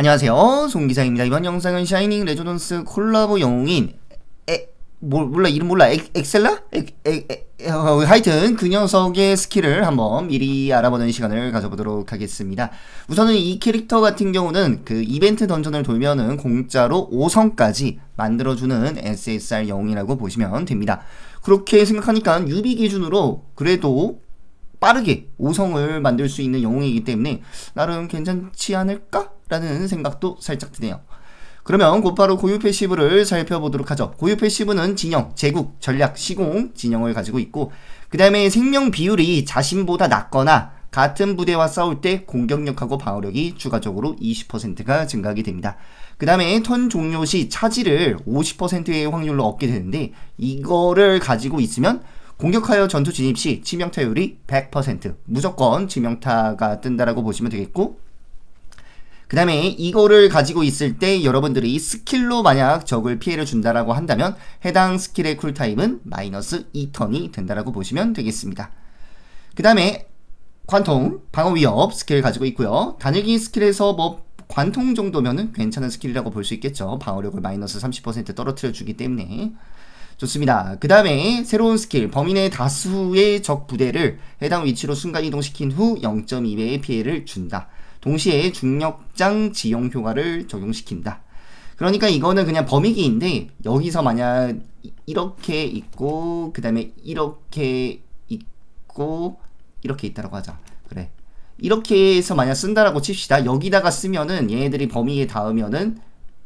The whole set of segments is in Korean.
안녕하세요. 송기사입니다. 이번 영상은 샤이닝 레조던스 콜라보 영웅인 에, 뭐, 몰라 이름 몰라. 엑, 엑셀라? 엑, 엑, 엑, 어, 하여튼 그 녀석의 스킬을 한번 미리 알아보는 시간을 가져보도록 하겠습니다. 우선은 이 캐릭터 같은 경우는 그 이벤트 던전을 돌면은 공짜로 5성까지 만들어주는 SSR 영웅이라고 보시면 됩니다. 그렇게 생각하니까 유비 기준으로 그래도 빠르게 5성을 만들 수 있는 영웅이기 때문에 나름 괜찮지 않을까? 라는 생각도 살짝 드네요. 그러면 곧바로 고유 패시브를 살펴보도록 하죠. 고유 패시브는 진영, 제국, 전략, 시공 진영을 가지고 있고 그 다음에 생명 비율이 자신보다 낮거나 같은 부대와 싸울 때 공격력하고 방어력이 추가적으로 20%가 증가하게 됩니다. 그 다음에 턴 종료 시 차지를 50%의 확률로 얻게 되는데 이거를 가지고 있으면 공격하여 전투 진입 시 치명타율이 100% 무조건 치명타가 뜬다라고 보시면 되겠고 그 다음에 이거를 가지고 있을 때 여러분들이 스킬로 만약 적을 피해를 준다라고 한다면 해당 스킬의 쿨타임은 마이너스 2턴이 된다라고 보시면 되겠습니다. 그 다음에 관통, 방어 위협 스킬 가지고 있고요. 단일기 스킬에서 뭐 관통 정도면은 괜찮은 스킬이라고 볼 수 있겠죠. 방어력을 마이너스 30% 떨어뜨려 주기 때문에 좋습니다. 그 다음에 새로운 스킬 범인의 다수의 적 부대를 해당 위치로 순간이동시킨 후 0.2배의 피해를 준다. 동시에 중력장 지용 효과를 적용시킨다. 그러니까 이거는 그냥 범위기인데 여기서 만약 이렇게 있고 그 다음에 이렇게 있고 이렇게 있다라고 하자. 그래. 이렇게 해서 만약 쓴다라고 칩시다. 여기다가 쓰면은 얘네들이 범위에 닿으면은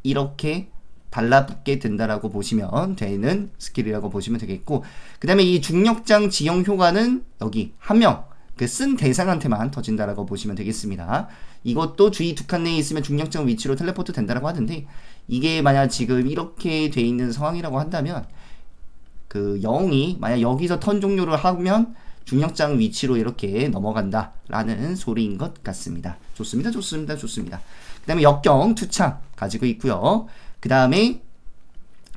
이렇게 달라붙게 된다라고 보시면 되는 스킬이라고 보시면 되겠고 그 다음에 이 중력장 지형 효과는 여기 한 명 그 쓴 대상한테만 터진다라고 보시면 되겠습니다. 이것도 주위 두 칸 내에 있으면 중력장 위치로 텔레포트 된다라고 하는데 이게 만약 지금 이렇게 돼 있는 상황이라고 한다면 그 영이 만약 여기서 턴 종료를 하면 중력장 위치로 이렇게 넘어간다라는 소리인 것 같습니다. 좋습니다. 좋습니다. 좋습니다. 그 다음에 역경 투창 가지고 있고요. 그 다음에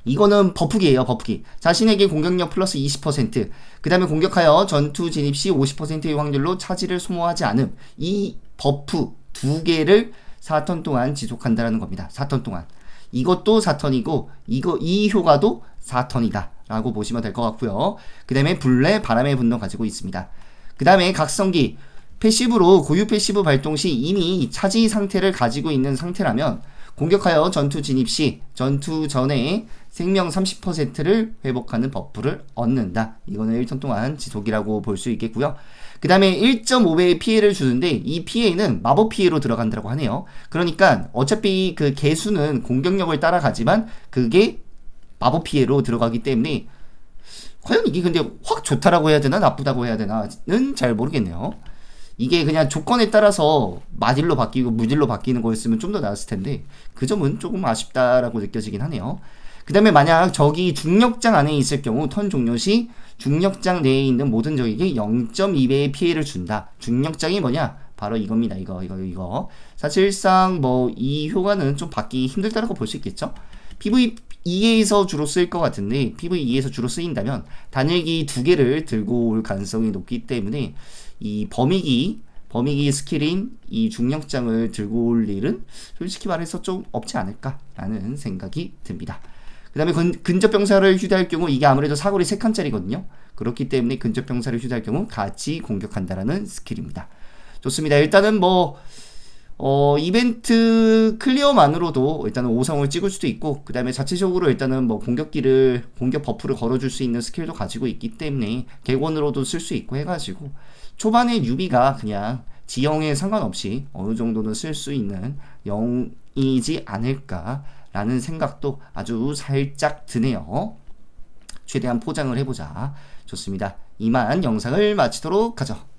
이거는 버프기예요 버프기. 자신에게 공격력 플러스 20%그 다음에 공격하여 전투 진입 시 50%의 확률로 차지를 소모하지 않음. 이 버프 두 개를 4턴 동안 지속한다는 겁니다. 4턴 동안. 이것도 4턴이고 이거 이 효과도 4턴이다 라고 보시면 될 것 같고요. 그 다음에 불레 바람의 분노 가지고 있습니다. 그 다음에 각성기. 패시브로 고유 패시브 발동 시 이미 차지 상태를 가지고 있는 상태라면 공격하여 전투 진입 시 전투 전에 생명 30%를 회복하는 버프를 얻는다. 이거는 1턴 동안 지속이라고 볼 수 있겠고요. 그 다음에 1.5배의 피해를 주는데 이 피해는 마법 피해로 들어간다고 하네요. 그러니까 어차피 그 개수는 공격력을 따라가지만 그게 마법 피해로 들어가기 때문에 과연 이게 근데 확 좋다라고 해야 되나 나쁘다고 해야 되나는 잘 모르겠네요. 이게 그냥 조건에 따라서 마딜로 바뀌고 무딜로 바뀌는 거였으면 좀 더 나았을 텐데 그 점은 조금 아쉽다라고 느껴지긴 하네요. 그 다음에 만약 적이 중력장 안에 있을 경우 턴 종료 시 중력장 내에 있는 모든 적에게 0.2배의 피해를 준다. 중력장이 뭐냐? 바로 이겁니다. 이거 이거 이거. 사실상 뭐 이 효과는 좀 받기 힘들다라고 볼 수 있겠죠. PVE에서 주로 쓰일 것 같은데 PVE에서 주로 쓰인다면 단일기 두 개를 들고 올 가능성이 높기 때문에 이 범위기 범위기 스킬인 이 중력장을 들고 올 일은 솔직히 말해서 좀 없지 않을까라는 생각이 듭니다. 그 다음에 근접병사를 휴대할 경우 이게 아무래도 사거리 3칸짜리거든요. 그렇기 때문에 근접병사를 휴대할 경우 같이 공격한다라는 스킬입니다. 좋습니다. 일단은 뭐 어, 이벤트 클리어만으로도 일단은 5성을 찍을 수도 있고, 그 다음에 자체적으로 일단은 뭐 공격기를, 공격 버프를 걸어줄 수 있는 스킬도 가지고 있기 때문에, 객원으로도 쓸 수 있고 해가지고, 초반에 유비가 그냥 지형에 상관없이 어느 정도는 쓸 수 있는 영이지 않을까라는 생각도 아주 살짝 드네요. 최대한 포장을 해보자. 좋습니다. 이만 영상을 마치도록 하죠.